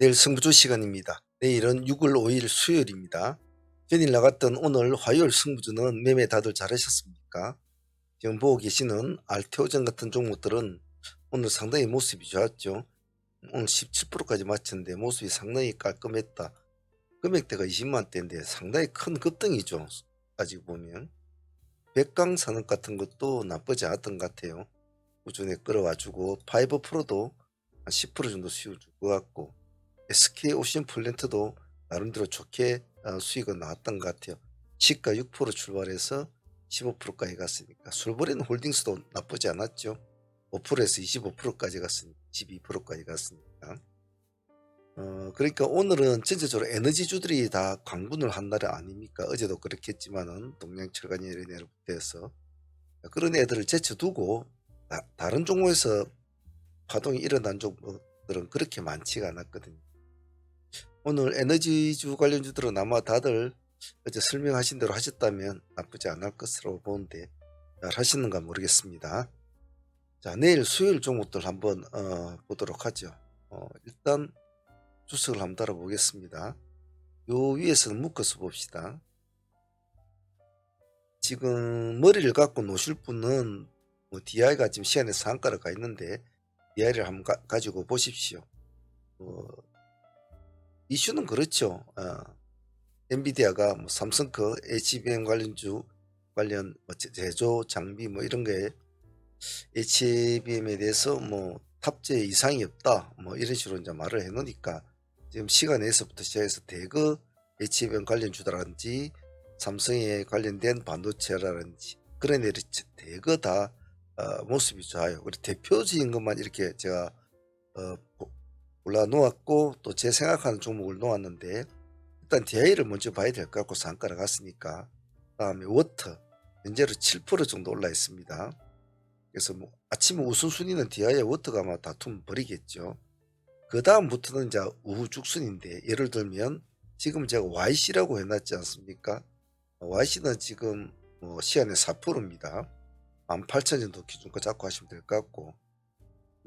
내일 승부조 시간입니다. 내일은 6월 5일 수요일입니다. 전일 나갔던 오늘 화요일 승부조는 매매 다들 잘하셨습니까? 지금 보고 계시는 알테오전 같은 종목들은 오늘 상당히 모습이 좋았죠. 오늘 17%까지 맞췄는데 모습이 상당히 깔끔했다. 금액대가 20만대인데 상당히 큰 급등이죠. 아직 보면. 백강 산업 같은 것도 나쁘지 않았던 것 같아요. 꾸준히 끌어와주고 파이브 프로도 한 10% 정도 수익을 줄 것 같고 SK 오션 플랜트도 나름대로 좋게 어, 수익은 나왔던 것 같아요. 시가 6% 출발해서 15%까지 갔으니까 술버린 홀딩스도 나쁘지 않았죠. 5%에서 25%까지 갔으니까 12%까지 갔으니까. 어, 그러니까 오늘은 전체적으로 에너지주들이 다 광분을 한 날이 아닙니까? 어제도 그렇게 했지만은 동양철강이 이런 애로부터 해서 그런 애들을 제쳐두고 다, 다른 종목에서 파동이 일어난 종목들은 그렇게 많지가 않았거든요. 오늘 에너지주 관련주들은 아마 다들 어제 설명하신 대로 하셨다면 나쁘지 않을 것으로 보는데 잘 하시는가 모르겠습니다. 자 내일 수요일 종목들 한번 어, 보도록 하죠. 어, 일단 주석을 한번 달아보겠습니다. 요 위에서는 묶어서 봅시다. 지금 머리를 갖고 노실 분은 뭐 DI가 지금 시간에 상가를 가 있는데 DI를 한번 가, 가지고 보십시오. 어, 이슈는 그렇죠. 어, 엔비디아가 뭐 삼성科HBM 관련주 관련 뭐 제- 제조 장비 뭐 이런 거에 HBM에 대해서 뭐 탑재 이상이 없다 뭐 이런 식으로 이제 말을 해놓으니까 지금 시간에서부터 시작해서 대거 HBM 관련주라든지 삼성에 관련된 반도체라든지 그런 애들이 대거 다 어, 모습이 좋아요. 그리고 대표적인 것만 이렇게 제가 어, 보- 올라 놓았고 또 제 생각하는 종목을 놓았는데 일단 DI를 먼저 봐야 될 것 같고 상가를 갔으니까 다음에 워터 현재로 7% 정도 올라 있습니다. 그래서 뭐 아침에 우선순위는 DI와 워터가 아마 다툼 벌이겠죠. 그 다음부터는 이제 우후 죽순인데 예를 들면 지금 제가 YC라고 해놨지 않습니까? YC는 지금 뭐 시안에 4%입니다. 18,000 정도 기준가 잡고 하시면 될 것 같고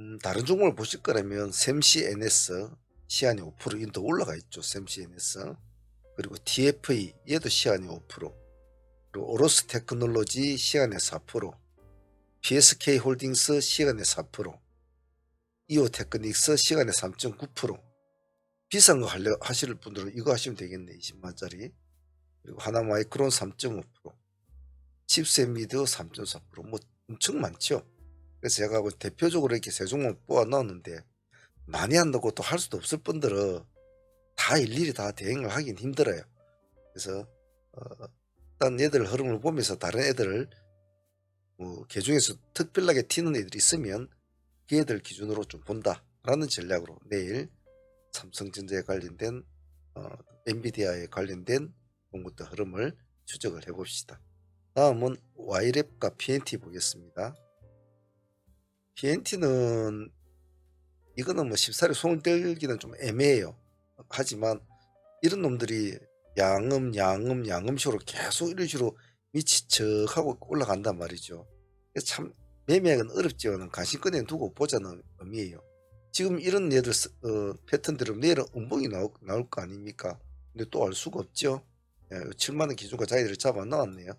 음, 다른 종목을 보실 거라면 샘시 NS 시안이 5% 인도 올라가 있죠. 샘시 NS 그리고 TFE 얘도 시안이 5% 그리고 오로스 테크놀로지 시안에 4% PSK 홀딩스 시간에 4% 이오 테크닉스 시간에 3.9% 비싼 거 하려 하실 분들은 이거 하시면 되겠네 20만짜리. 그리고 하나 마이크론 3.5% 칩셋 미드 3.4%뭐 엄청 많죠 그래서 제가 그 대표적으로 이렇게 세 종목 뽑아 넣었는데 많이 한다고 또 할 수도 없을 분들은 다 일일이 다 대응을 하긴 힘들어요 그래서 어, 일단 얘들 흐름을 보면서 다른 애들을 뭐 개중에서 특별하게 튀는 애들이 있으면 그 애들 기준으로 좀 본다라는 전략으로 내일 삼성전자에 관련된 어, 엔비디아에 관련된 공부터 흐름을 추적을 해봅시다. 다음은 Y랩과 PNT 보겠습니다. PNT는 이거는 뭐 쉽사리 손을 떼기는 좀 애매해요. 하지만 이런 놈들이 양음 양음 양음식으로 계속 이런 식으로 밑이 척하고 올라간단 말이죠. 참 매매하기는 어렵지만 관심권에 두고 보자는 의미예요. 지금 이런 얘들 스- 어, 패턴대로 내일은 음봉이 나올, 나올 거 아닙니까? 근데 또 알 수가 없죠. 예, 7만원 기준가 자기들이 잡아 넣었네요.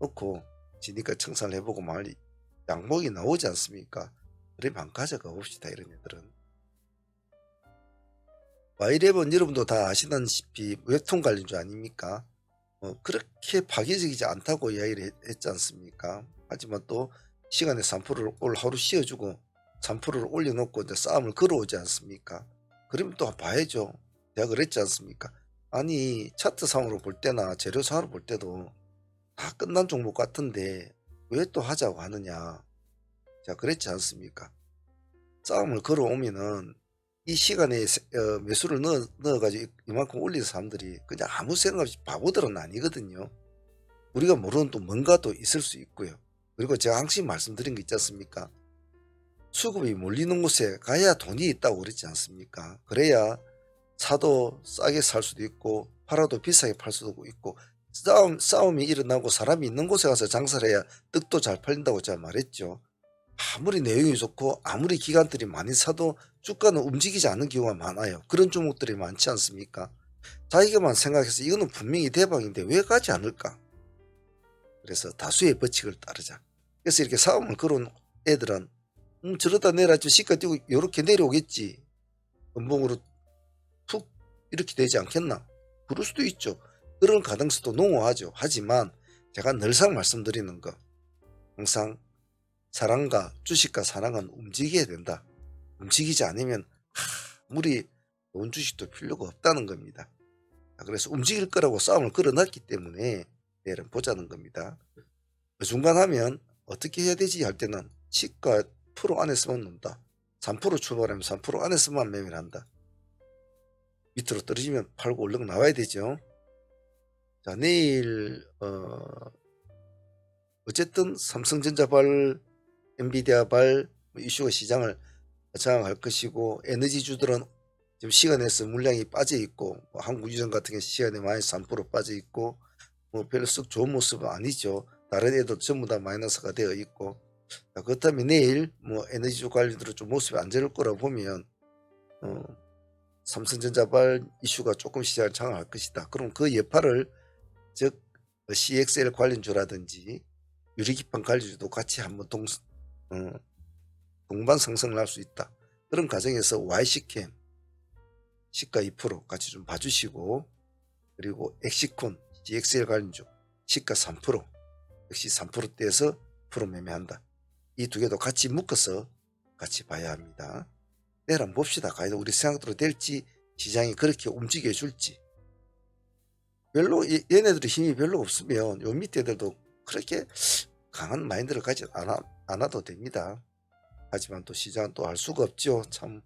넣고 지니까 청산을 해보고 말이 양봉이 나오지 않습니까? 그러면 안 가져가 봅시다 이런 애들은. 와이랩은 여러분도 다 아시다시피 웹툰 관련주 아닙니까? 어, 그렇게 파괴적이지 않다고 이야기를 했, 했지 않습니까? 하지만 또 시간에 3%를 올 하루 씌워주고 3%를 올려놓고 이제 싸움을 걸어오지 않습니까? 그러면 또 봐야죠. 내가 그랬지 않습니까? 아니 차트상으로 볼 때나 재료상으로 볼 때도 다 끝난 종목 같은데 왜 또 하자고 하느냐? 자 그랬지 않습니까? 싸움을 걸어오면은 이 시간에 세- 어, 매수를 넣어, 넣어가지고 이만큼 올린 사람들이 그냥 아무 생각 없이 바보들은 아니거든요. 우리가 모르는 또 뭔가 또 있을 수 있고요. 그리고 제가 항상 말씀드린 거 있지 않습니까? 수급이 몰리는 곳에 가야 돈이 있다고 그랬지 않습니까? 그래야 사도 싸게 살 수도 있고 팔아도 비싸게 팔 수도 있고 싸움, 싸움이 일어나고 사람이 있는 곳에 가서 장사를 해야 떡도 잘 팔린다고 제가 말했죠. 아무리 내용이 좋고 아무리 기관들이 많이 사도 주가는 움직이지 않는 경우가 많아요. 그런 종목들이 많지 않습니까? 자기가만 생각해서 이거는 분명히 대박인데 왜 가지 않을까? 그래서 다수의 법칙을 따르자. 그래서 이렇게 싸움을 걸어온 애들은 음, 저러다 내려지 시가 뛰고 이렇게 내려오겠지. 연봉으로 툭 이렇게 되지 않겠나? 그럴 수도 있죠. 그런 가능성도 농후하죠. 하지만 제가 늘상 말씀드리는 거 항상 사랑과 주식과 사랑은 움직여야 된다. 움직이지 않으면 아무리 좋은 주식도 필요가 없다는 겁니다. 자, 그래서 움직일 거라고 싸움을 걸어놨기 때문에 내일은 보자는 겁니다. 어중간 하면 어떻게 해야 되지 할 때는 시가 프로 안에서만 논다. 3% 출발하면 3% 안에서만 매매를 한다. 밑으로 떨어지면 팔고 얼른 나와야 되죠. 자 내일 어 어쨌든 삼성전자발, 엔비디아발 뭐 이슈가 시장을 장악할 것이고 에너지주들은 지금 시간에서 물량이 빠져 있고 뭐 한국유전 같은 게 시간에 마이너스 3% 빠져 있고 뭐 별로 썩 좋은 모습은 아니죠. 다른 애도 전부 다 마이너스가 되어 있고 자, 그렇다면 내일 뭐 에너지주 관련들은 좀 모습이 안 좋을 거라 보면 어, 삼성전자발 이슈가 조금 시장을 장악할 것이다. 그럼 그 여파를 즉 CXL 관련주라든지 유리기판 관련주도 같이 한번 동, 어, 동반 상승을 할 수 있다. 그런 과정에서 YC캠 시가 2% 같이 좀 봐주시고 그리고 엑시콘 GXL 관련주 시가 3% 역시 3%대에서 프로 매매한다. 이 두 개도 같이 묶어서 같이 봐야 합니다. 내일 한번 봅시다. 과연 우리 생각대로 될지 시장이 그렇게 움직여 줄지. 별로 얘- 얘네들이 힘이 별로 없으면 요 밑에 애들도 그렇게 강한 마인드를 가지 않아, 않아도 됩니다. 하지만 또 시장은 또알 수가 없죠. 참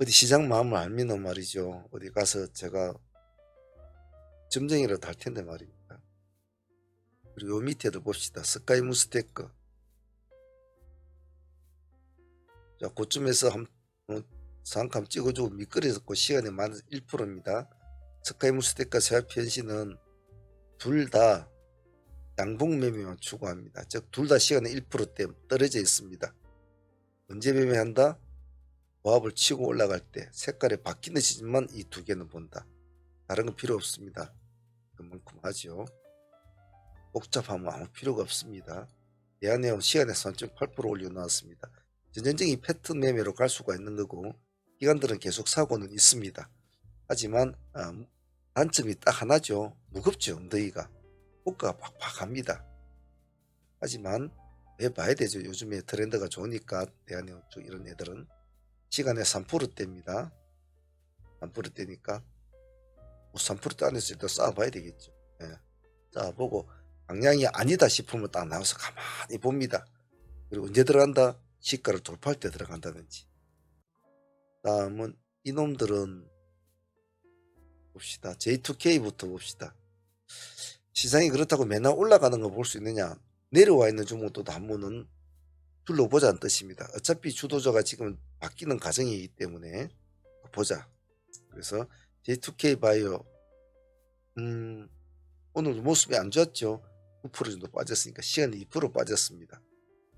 어디 시장 마음을 알면은 말이죠. 어디 가서 제가 점쟁이라도 할 텐데 말입니다. 그리고 요 밑에도 봅시다. 스카이 무스테크. 자, 그쯤에서 한, 어, 상감 찍어주고 미끄러졌고 시간에 마이너스 1%입니다. 스카이 무스테크와 세아 편시는 둘 다 양봉 매매만 추구합니다. 즉, 둘 다 시간에 1%대 떨어져 있습니다. 언제 매매한다? 보합을 치고 올라갈 때 색깔이 바뀌는 시즌만 이 두 개는 본다. 다른 건 필요 없습니다. 그만큼 하죠. 복잡하면 아무 필요가 없습니다. 대한해운 시간에 3.8% 올려놓았습니다. 전형적인 패턴 매매로 갈 수가 있는 거고 기관들은 계속 사고는 있습니다. 하지만 아, 단점이 딱 하나죠. 무겁죠. 엉덩이가. 호가가 팍팍합니다. 하지만 왜 봐야 되죠. 요즘에 트렌드가 좋으니까 쪽 이런 애들은 시간에 3%대입니다. 3%대니까 3%대 안에서 일단 쌓아봐야 되겠죠. 예. 쌓아보고 방향이 아니다 싶으면 딱 나와서 가만히 봅니다. 그리고 언제 들어간다? 시가를 돌파할 때 들어간다든지. 다음은 이놈들은 봅시다. J2K부터 봅시다. 시장이 그렇다고 맨날 올라가는 거 볼 수 있느냐? 내려와 있는 종목도 한번은 둘러보자는 뜻입니다. 어차피 주도자가 지금 바뀌는 과정이기 때문에 보자. 그래서 J2K 바이오 음, 오늘 모습이 안 좋았죠. 9% 정도 빠졌으니까 시간이 2% 빠졌습니다.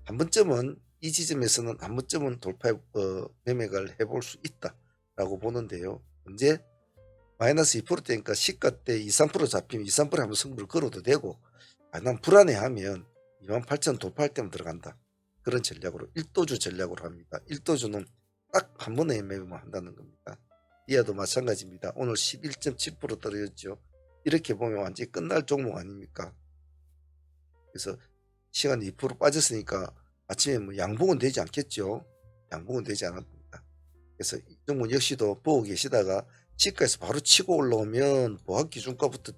한 번쯤은 이 지점에서는 한 번쯤은 돌파 어, 매매를 해볼 수 있다라고 보는데요. 언제 마이너스 2%대니까 시가 때 2, 3% 잡히면 2, 3% 한번 승부를 걸어도 되고 아, 난 불안해하면 28,000 돌파할 때만 들어간다. 그런 전략으로 1도주 전략으로 합니다. 1도주는 딱 한 번에 매매만 한다는 겁니다. 이하도 마찬가지입니다. 오늘 11.7% 떨어졌죠. 이렇게 보면 완전히 끝날 종목 아닙니까? 그래서 시간이 2% 빠졌으니까 아침에 뭐 양봉은 되지 않겠죠. 양봉은 되지 않았습니다. 그래서 이 종목 역시도 보고 계시다가 시가에서 바로 치고 올라오면 보합 기준가부터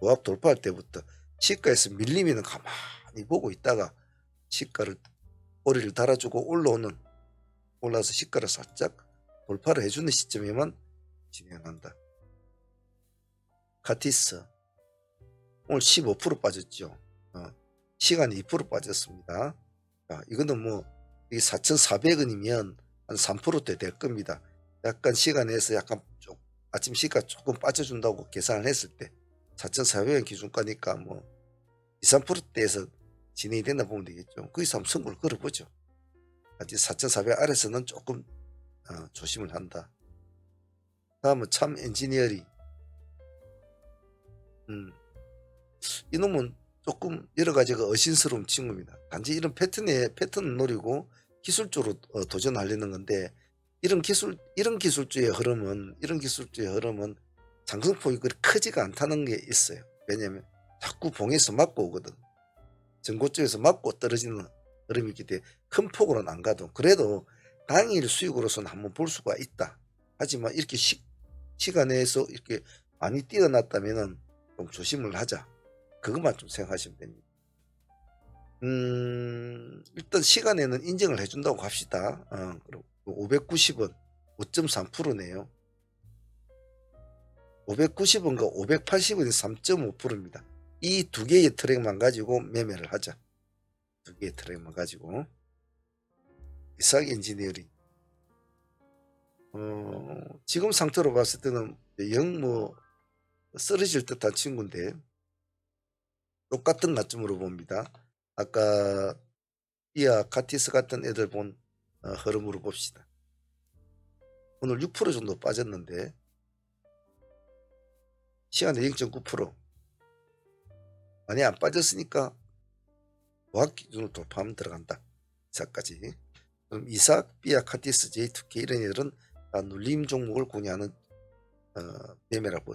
보합 돌파할 때부터 시가에서 밀리면 가만히 보고 있다가 시가를 꼬리를 달아주고 올라오는 올라서 시가를 살짝 돌파를 해주는 시점에만 진행한다. 카티스 오늘 15% 빠졌죠. 어, 시간이 2% 빠졌습니다. 자, 이거는 뭐 이게 4,400원이면 한 3%대 될 겁니다. 약간 시간에서 약간 좀 아침 시가 조금 빠져준다고 계산을 했을 때 4,400원 기준가니까 뭐 2, 3%대에서 진행이 된다 보면 되겠죠. 거기서 한번 승부를 걸어보죠. 아직 4,400 아래서는 조금 어, 조심을 한다. 다음은 참 엔지니어링. 음, 이놈은 조금 여러 가지가 어신스러운 친구입니다. 단지 이런 패턴에 패턴을 노리고 기술적으로 어, 도전하려는 건데 이런 기술 이런 기술주의 흐름은 이런 기술주의 흐름은 장성폭이 그리 크지가 않다는 게 있어요. 왜냐하면 자꾸 봉에서 맞고 오거든. 전고 쪽에서 맞고 떨어지는 흐름이 있기 때문에 큰 폭으로는 안 가도 그래도 당일 수익으로서는 한번 볼 수가 있다. 하지만 이렇게 시, 시간 내에서 이렇게 많이 뛰어났다면은 좀 조심을 하자. 그것만 좀 생각하시면 됩니다. 음, 일단 시간에는 인정을 해준다고 합시다. 어, 그리고 590원, 5.3%네요. 590원과 580원이 3.5%입니다. 이 두 개의 트랙만 가지고 매매를 하자. 두 개의 트랙만 가지고. 이삭 엔지니어링. 어, 지금 상태로 봤을 때는 영뭐 쓰러질 듯한 친구인데 똑같은 가점으로 봅니다. 아까 이아 카티스 같은 애들 본 어, 흐름으로 봅시다. 오늘 6% 정도 빠졌는데 시간에 0.9% 많이 안 빠졌으니까 보합 기준으로 돌파하면 들어간다. 이삭까지. 그럼 이삭, 비아, 카티스, J2K 이런 애들은 다 눌림 종목을 공유하는 어, 매매라고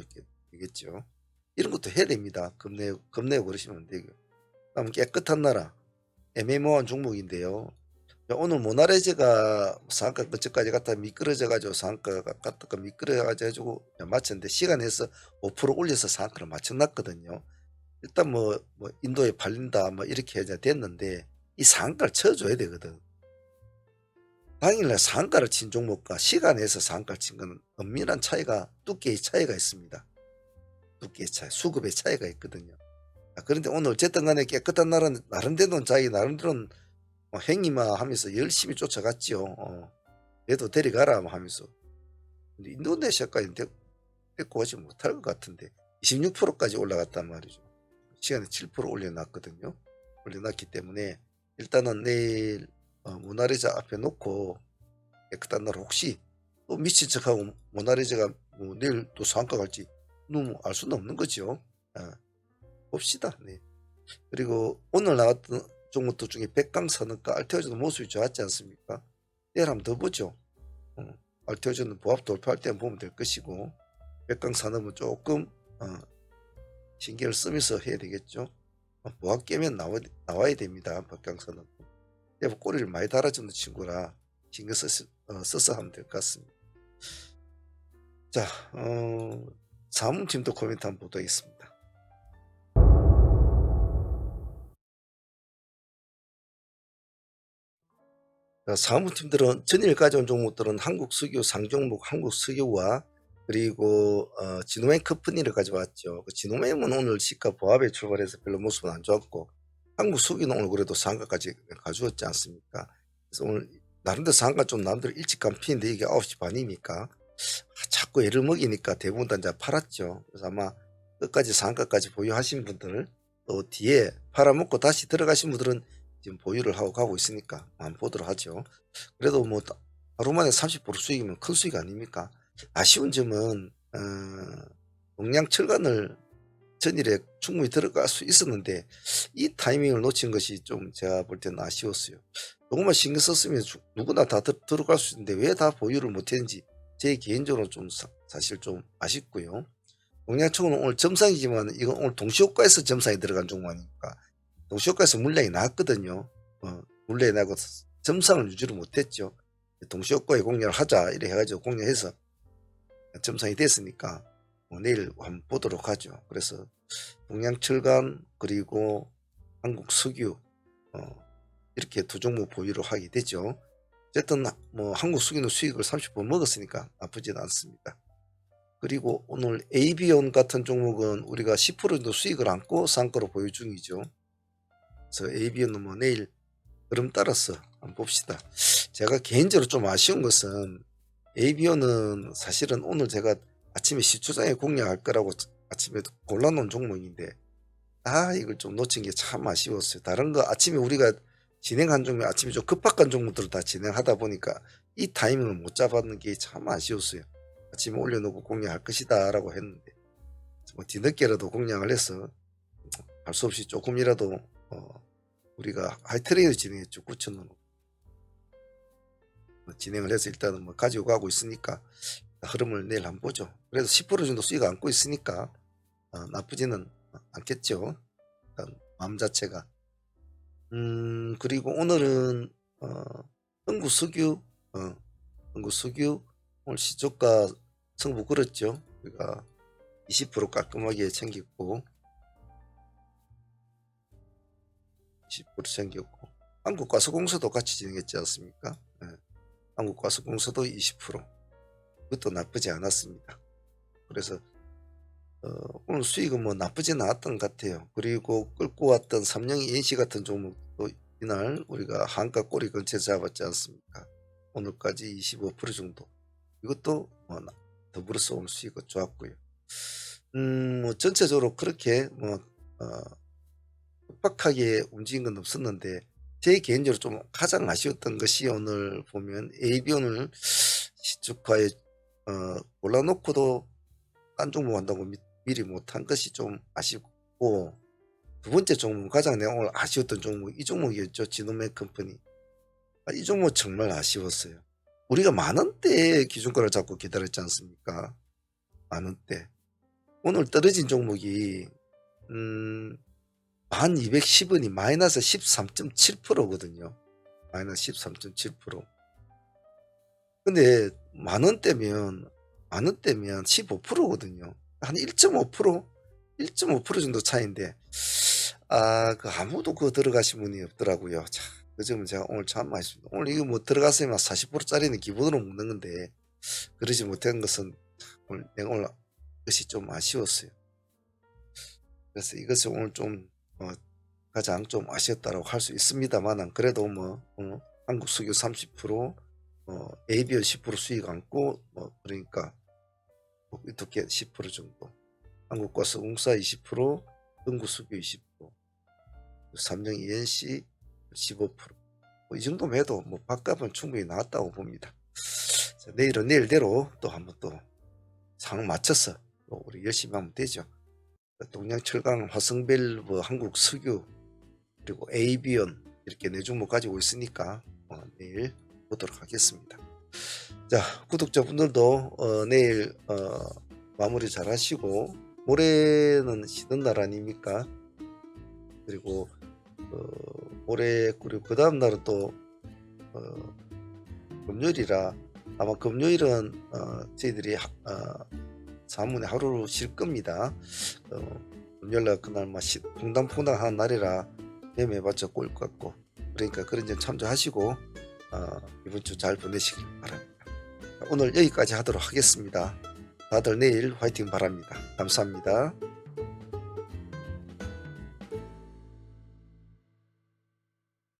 되겠죠. 이런 것도 해야 됩니다. 겁내, 겁내고 그러시면 안 되고요. 다음 깨끗한 나라. 애매모호한 종목인데요. 자, 오늘 모나레즈가 상가 그저까지 갔다 미끄러져가지고 상가가 갔다가 미끄러져가지고 맞췄는데 시간에서 5% 올려서 상가를 맞춰놨거든요. 일단 뭐, 뭐 인도에 팔린다 뭐 이렇게 해야 됐는데 이 상가를 쳐줘야 되거든. 당일날 상가를 친 종목과 시간에서 상가를 친 거는 엄밀한 차이가 두께의 차이가 있습니다. 두께의 차이, 수급의 차이가 있거든요. 아, 그런데 오늘 어쨌든 간에 깨끗한 나라는 나름대로는 자기 나름대로는 뭐 행위마 하면서 열심히 쫓아갔지요. 어. 얘도 데려가라 뭐 하면서. 근데 인도네시아까지 데, 데리고 가지 못할 것 같은데 26%까지 올라갔단 말이죠. 시간에 7% 올려놨거든요. 올려놨기 때문에 일단은 내일 어, 모나리자 앞에 놓고 깨끗한 나라 혹시 또 미친 척하고 모나리자가 뭐 내일 또 상가 갈지 너무 알 수는 없는 거죠. 아, 봅시다. 네. 그리고 오늘 나왔던 종목들 중에 백강 선언과 알테오즈도 모습이 좋았지 않습니까? 한번 더 보죠. 어, 알테오즈는 보합 돌파할 때 보면 될 것이고 백강 산업은 조금 어, 신경을 쓰면서 해야 되겠죠. 어, 보합 깨면 나와, 나와야 됩니다. 백강 산업. 내가 꼬리를 많이 달아주는 친구라 신경 써서, 어, 써서 하면 될 것 같습니다. 자, 어, 사무팀도 코멘트 한번 보도록 하겠습니다. 자, 사무팀들은 전일 가져온 종목들은 한국 석유 상종목 한국 석유와 그리고 어, 진호맨 커프니를 가져왔죠. 그 진호맨은 오늘 시가 보합에 출발해서 별로 모습은 안 좋았고 한국 석유는 오늘 그래도 상가까지 가져왔지 않습니까? 그래서 오늘 나름대로 상가 좀 남들 일찍 간 피인데 이게 9시 반이니까 아, 자꾸 애를 먹이니까 대부분 다 이제 팔았죠. 그래서 아마 끝까지 상가까지 보유하신 분들 또 뒤에 팔아먹고 다시 들어가신 분들은 지금 보유를 하고 가고 있으니까 한번 보도록 하죠. 그래도 뭐 하루 만에 30% 수익이면 큰 수익 아닙니까? 아쉬운 점은 어, 동양 철간을 전일에 충분히 들어갈 수 있었는데 이 타이밍을 놓친 것이 좀 제가 볼 때는 아쉬웠어요. 조금만 신경 썼으면 주- 누구나 다 들, 들어갈 수 있는데 왜 다 보유를 못했는지 제 개인적으로 좀 사, 사실 좀 아쉽고요. 동양청은 오늘 점상이지만 이건 오늘 동시효과에서 점상이 들어간 종목 아닙니까? 동시효과에서 물량이 나왔거든요. 어, 물량이 나고 점상을 유지를 못했죠. 동시효과에 공략을 하자 이래 해가지고 공략해서 점상이 됐으니까 뭐 내일 한번 보도록 하죠. 그래서 동양철강 그리고 한국석유 어, 이렇게 두 종목 보유를 하게 되죠. 어쨌든 뭐 한국석유는 수익을 30% 먹었으니까 나쁘지는 않습니다. 그리고 오늘 AB온 같은 종목은 우리가 10% 정도 수익을 안고 상가로 보유 중이죠. 그래서 AB온은 뭐 내일 흐름 따라서 한번 봅시다. 제가 개인적으로 좀 아쉬운 것은 AB온은 사실은 오늘 제가 아침에 시초장에 공략할 거라고 아침에 골라놓은 종목인데 아 이걸 좀 놓친 게 참 아쉬웠어요. 다른 거 아침에 우리가 진행한 종목 아침에 좀 급박한 종목들을 다 진행하다 보니까 이 타이밍을 못 잡았는 게 참 아쉬웠어요. 아침에 올려놓고 공략할 것이다 라고 했는데 뭐 뒤늦게라도 공략을 해서 할 수 없이 조금이라도 어, 우리가 하이트레이드 진행했죠 9천 원으로 뭐 진행을 해서 일단은 뭐 가지고 가고 있으니까 흐름을 내일 한번 보죠. 그래서 10% 정도 수익 안고 있으니까 어, 나쁘지는 않겠죠. 마음 자체가. 음 그리고 오늘은 어, 흥구 석유, 어, 흥구 석유 오늘 시초가 승부 걸었죠. 우리가 20% 깔끔하게 챙겼고 10% 챙겼고 한국가스공사도 같이 진행했지 않습니까? 예. 한국가스공사도 20% 그것도 나쁘지 않았습니다. 그래서 어, 오늘 수익은 뭐 나쁘진 않았던 것 같아요. 그리고 끌고 왔던 삼령이 NC 같은 종목도 이날 우리가 한가 꼬리 근처에 잡았지 않습니까? 오늘까지 25% 정도. 이것도 뭐 나- 더불어서 오늘 수익은 좋았고요. 음, 뭐 전체적으로 그렇게 뭐 어, 급박하게 움직인 건 없었는데 제 개인적으로 좀 가장 아쉬웠던 것이 오늘 보면 오늘 시축화에 어, 골라놓고도 딴 종목 한다고 미, 미리 못한 것이 좀 아쉽고 두 번째 종목 가장 내가 오늘 아쉬웠던 종목 이 종목이었죠. 지노맥 컴퍼니. 아, 이 종목 정말 아쉬웠어요. 우리가 만 원대 기준가를 잡고 기다렸지 않습니까? 만 원대. 오늘 떨어진 종목이 음, 1210원이 마이너스 13.7%거든요 마이너스 13.7% 근데 만 원대면 만 원대면 15%거든요. 한 1.5% 1.5% 정도 차이인데 아, 그 아무도 그거 들어가신 분이 없더라고요. 자, 그 점은 제가 오늘 참 아쉽습니다. 오늘 이거 뭐 들어갔으면 40%짜리는 기본으로 먹는 건데 그러지 못한 것은 오늘 내가 오늘 것이 좀 아쉬웠어요. 그래서 이것을 오늘 좀 어, 가장 좀 아쉬웠다고 할 수 있습니다만 그래도 뭐 어, 한국 수교 30% 어, ABL 10% 수익 안고 뭐 그러니까 뭐 이렇게 10% 정도 한국가스 공사 20% 흥구수교 20% 삼성 ENC 15%뭐 이 정도면 해도 뭐 밥값은 충분히 나왔다고 봅니다. 자, 내일은 내일대로 또 한번 또 상황 맞춰서 또 우리 열심히 하면 되죠. 동양철강, 화성밸브, 한국석유 그리고 ABN 이렇게 네 종목 가지고 있으니까 어, 내일 보도록 하겠습니다. 자, 구독자분들도 어, 내일 어, 마무리 잘 하시고 모레는 쉬는 날 아닙니까? 그리고 어, 모레 그리고 그 다음 날은 또 어, 금요일이라 아마 금요일은 어, 저희들이 하, 어, 사문에 하루를 쉴 겁니다. 어, 금요일날 그날 막 시- 퐁당퐁당한 날이라 매매해봤자 꼴것 같고 그러니까 그런 점 참조하시고 어, 이번 주 잘 보내시길 바랍니다. 오늘 여기까지 하도록 하겠습니다. 다들 내일 화이팅 바랍니다. 감사합니다.